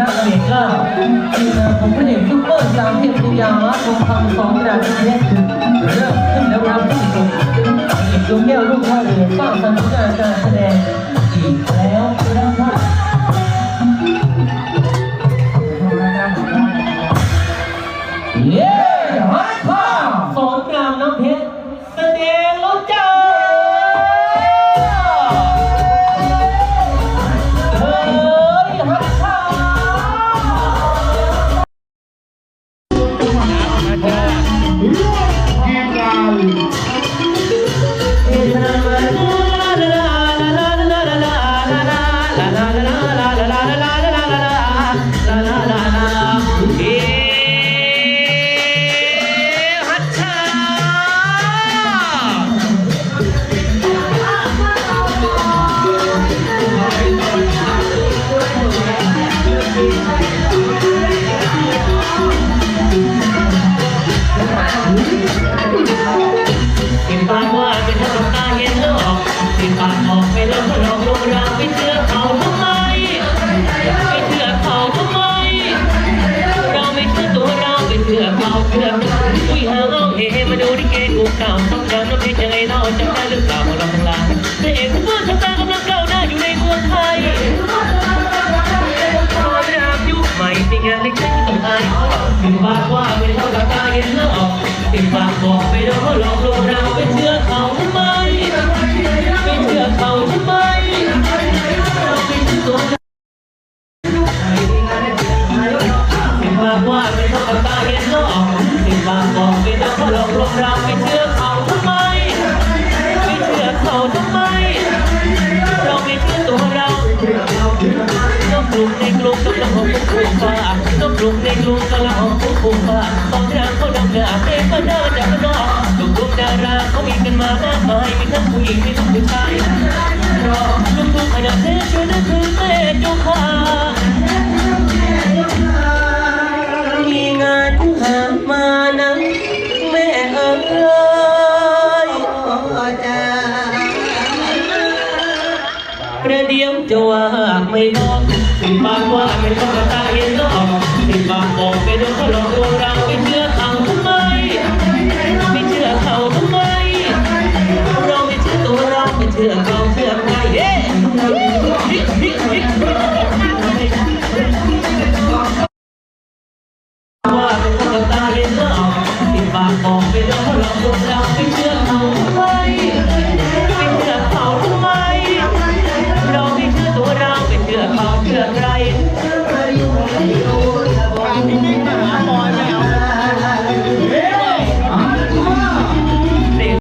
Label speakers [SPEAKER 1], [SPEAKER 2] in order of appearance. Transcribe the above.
[SPEAKER 1] นักเอกล่าทีมงานของพระเอกซุปเปอร์สามเทพตุยามาทองคำสองกระดาษเล็กเริ่ ออกไปแล้วก็หลอกลวงเราไปเชื่อเขาทำไมไปเชื่อเขาทำไม เราไม่เชื่อตัวเราไปเชื่อเขาเชื่อคุยหาเอาเฮมาดูดิเกกูเก่าต้องจำน้ำเพชรยังไงเราจำได้หรือเปล่าของเราทั้งหลายพระเอกผู้ว่าชะตากำ ทำไมเราไม่เชื่อตัวถึงบากว่าไม่เท่ากับตาเห็นแล้วองบากบอกไปแล้วเขาหลอกลวงเราไปเชื่อเขาทำไมไม่เชื่อเขาทำไม เราไม่เชื่อตัวเราต้องปลุกในกรุงกำลังหองฟ้าต้องปลุกในกรุงกำลังหอมฟุ้ฟ้าตอนรางเขาดำหนาเอกก็เดินจาการาเขามีกันมามากมายมีทั้งผู้หญิงมีทั้งผู้ชายรอลูกทุ่งขนาดเทพช่วยนั่นคือแม่เจ้าค่ะมีงานหามานะแม่เอ๋ยประเดี๋ยวจะว่าไม่บอกสิบปากว่าไม่ต้องกระตาเห็นหรอกสิบปากบอกไปดี๋ยวก็หลอก ว่าต้อใม่เว่าเป็นคนตาเห็นแล้วที่ปากบอกไป